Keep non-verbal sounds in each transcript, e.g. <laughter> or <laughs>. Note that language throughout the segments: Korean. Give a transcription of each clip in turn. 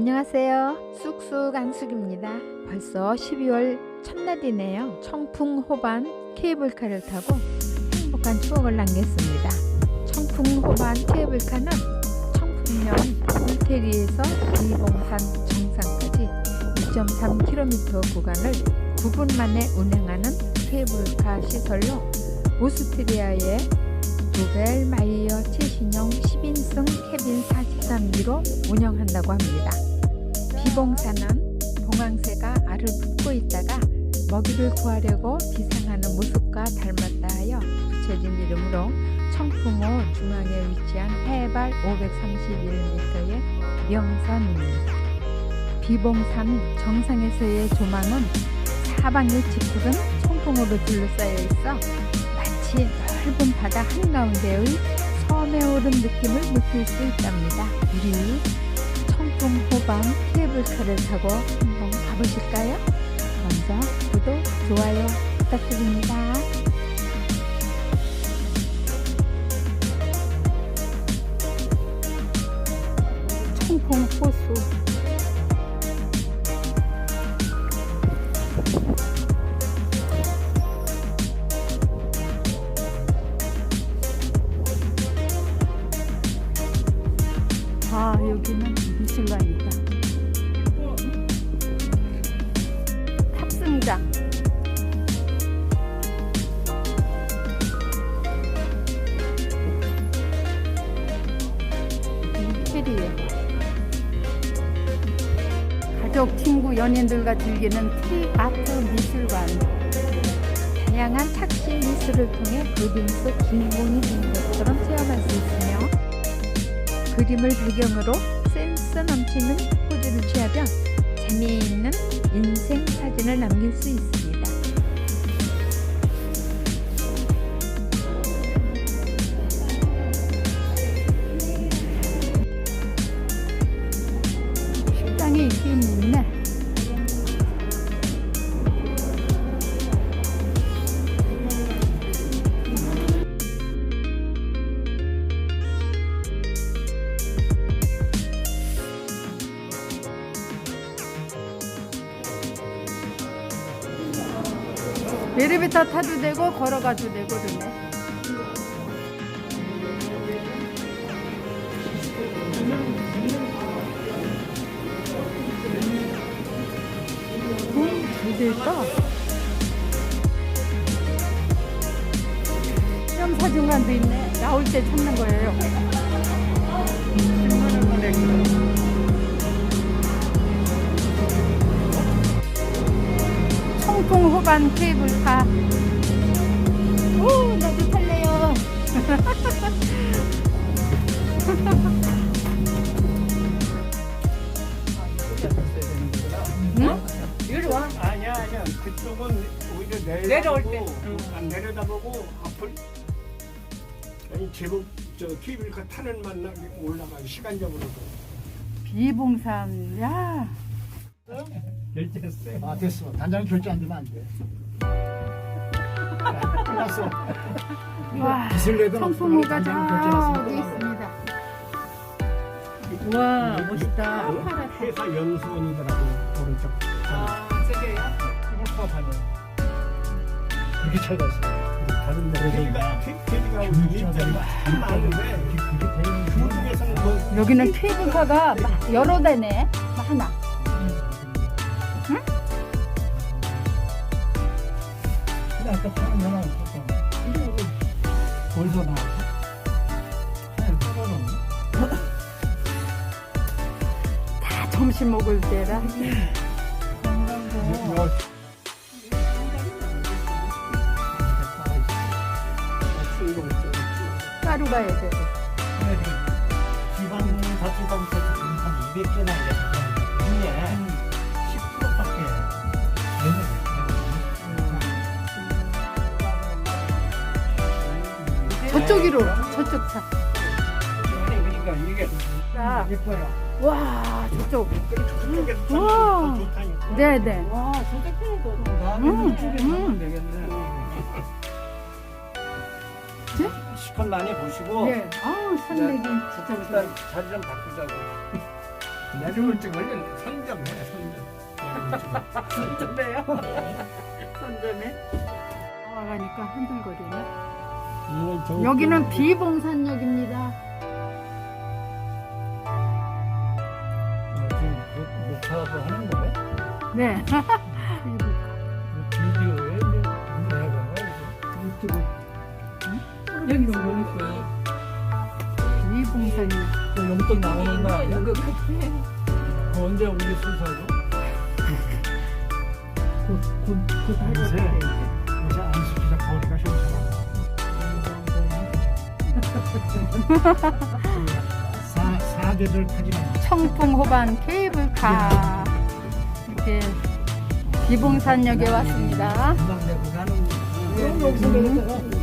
안녕하세요. 쑥쑥 안숙입니다. 벌써 12월 첫날이네요. 청풍 호반 케이블카를 타고 행복한 추억을 남겼습니다. 청풍 호반 케이블카는 청풍면 울테리에서 이봉산 정상까지 2.3km 구간을 9분 만에 운행하는 케이블카 시설로 오스트리아의 노벨마이어 최 신형 10인승 캐빈 43기로 운영한다고 합니다. 비봉사는 봉황새가 알을 붓고 있다가 먹이를 구하려고 비상하는 모습과 닮았다 하여 붙여진 이름으로 청풍호 중앙에 위치한 해발 531m의 명산입니다. 비봉산 정상에서의 조망은 사방의 지푸른 청풍호로 둘러싸여 있어 마치 넓은 바다 한가운데의 섬에 오른 느낌을 느낄 수 있답니다. 우리 청풍호반 케이블카를 타고 한번 가보실까요? 먼저 구독, 좋아요 부탁드립니다. 청풍 호수 가족, 친구, 연인들과 즐기는 티 아트 미술관. 다양한 착시 미술을 통해 그림 속 주인공이 된 것처럼 체험할 수 있으며 그림을 배경으로 센스 넘치는 포즈를 취하면 재미있는 인생 사진을 남길 수 있습니다. 엘리베이터 타도 되고 걸어가도 되고 그러네. 음, 잘 될까? 시험 사진관도 있네. 나올 때 찾는 거예요. 호반 케이블카. 오, 나도 탈래요. <laughs> 응? 이리 와. 아니야, 아니야. 그쪽은 오히려 내려다보고, 내려올 때. 안 내려다보고 앞을 아니 제법 저 케이블카 타는 맛나 올라가 시간적으로도. 비봉산, 야. 결제했어요. 아 됐어 단장 결제 안 되면 안돼 끝났어 와. 결제났으면 저기 끝난 있습니다. 와, 멋있다. 회사 연수원이더라고 오른쪽. 아, 저게요? 사업하는. 그렇게 잘 갔어 다른 데 케이가 케이가 중국차들이 참 많은데 그게 대인 그 중에서는 그 여기는 케이블카가 막 여러 대네. 막하 아까 타는 연하 없었어 어디서 나왔어? 하얀 떠다는 다 점심 먹을 때라. 여 따로 가야 돼. 기반 자취방서 한 200개나 이제 저쪽으로, 저쪽 차. 그러니까 이게 자, 예뻐요 와, 저쪽. 저쪽에서 타면 우와. 더 좋다니까. 네네. 와, 저쪽 편에도. 다음에 음, 이쪽에 음. 가면 되겠네 시간 많이 보시고 네. 아우, 산맥이. 조금 일단 자리 좀 바꾸자고 내려올 적은 선점해 선점. 선전해요. 선전해. 나와가니까 흔들거리네. 저- 여기는 비봉산역입니다. 어, 지금 목- 목사도 하는 거네? 네. <laughs> 비디오에 이제 내가 유튜브 여기가 뭐니까 비봉산역. 또 용돈 나오는 거 아니야? 그 언제 우리 수사죠? <laughs> 곧곧곧 할 요새 거야. 요 사 사대절 타지만 청풍 호반 케이블카 이렇게 비봉산역에 왔습니다. 금방 내고 가는 음. 음. 어,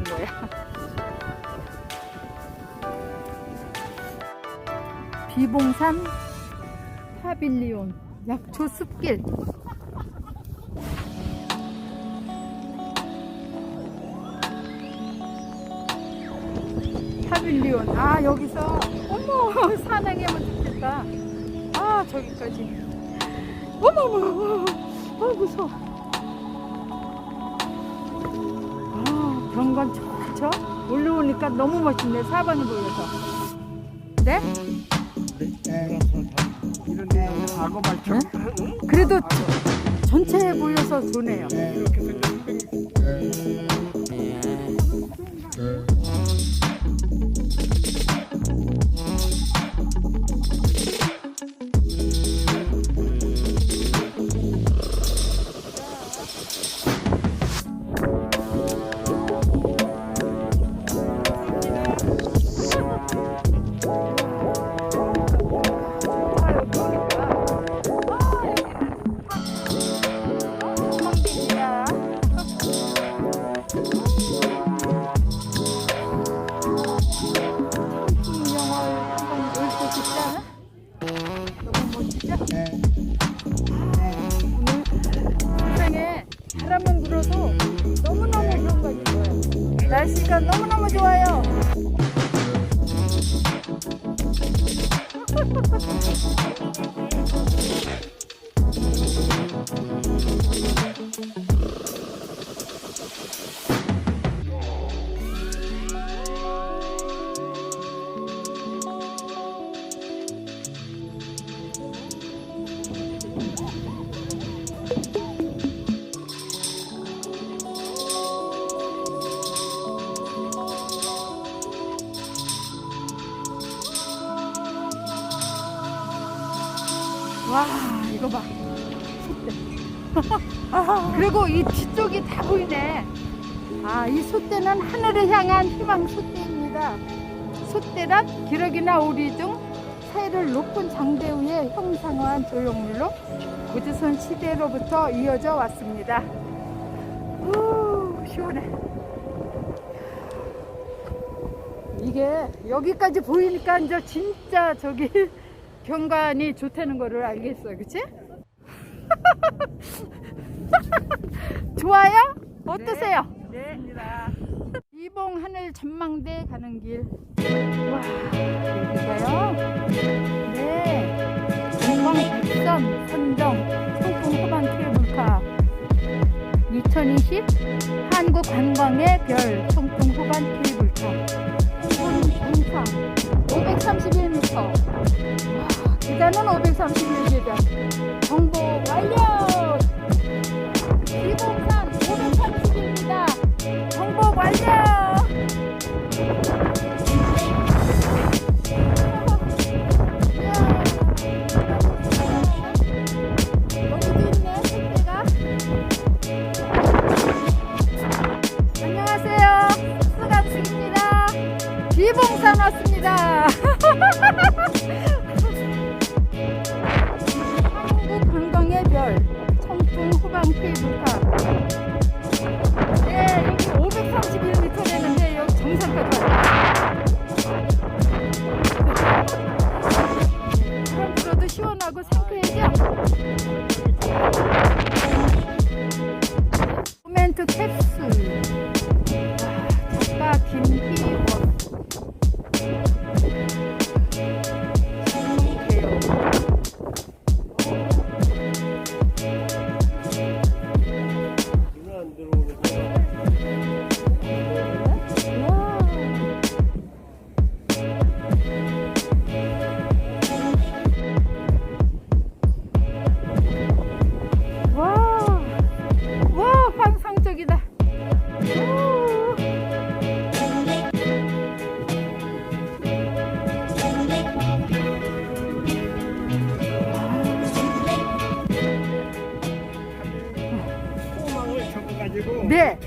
온 거야. <laughs> 비봉산 파빌리온 약초 숲길 파빌리온. 아, 여기서, 어머, <laughs> 산행하면 좋겠다. 아, 저기까지. 어머, 어머, 어머, 어, 무서워. 경관 좋죠? 올라오니까 너무 멋있네, 사방이 보여서. 네? 이런데 발전 응? 그래도 전체 보여서 좋네요. 이렇게 생겼 와 이거 봐. <laughs> 그리고 이 뒤쪽이 다 보이네. 아이 솥대는 하늘을 향한 희망 솥대입니다. 솥대란 기러기나 오리 중 사이를 높은 장대 위에 형상화한 조형물로 고조선 시대로부터 이어져 왔습니다. 후 시원해. 이게 여기까지 보이니까 이제 진짜 저기 경관이 좋다는 거를 알겠어, 그치? <laughs> 좋아요? 어떠세요? 네. 이봉 하늘 전망대 가는 길. 와, 여기가요? 네. 전방 백선 선정 성풍 호반 케이블카 2020 한국 관광의 별 성풍 호반 케이블카 기본 정상 531m 와, 계단은 531계단 정보 완료! 이봉산 530입니다. 정보 완료!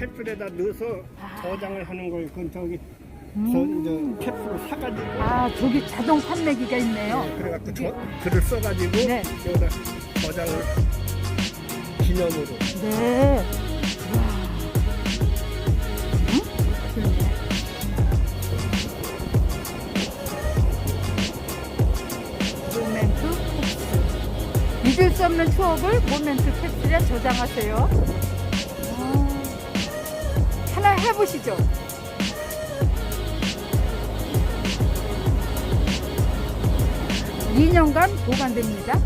캡슐에다 넣어서 저장을 하는 걸 그건 저기 저 음. 캡슐을 사가지고 아, 저기 자동 판매기가 있네요. 그래갖고 저 글을 써가지고 네. 여기다 저장을 기념으로 네. 모멘트 캡슐. 잊을 수 없는 추억을 모멘트 캡슐에 저장하세요. 해보시죠. (2년간) 보관됩니다.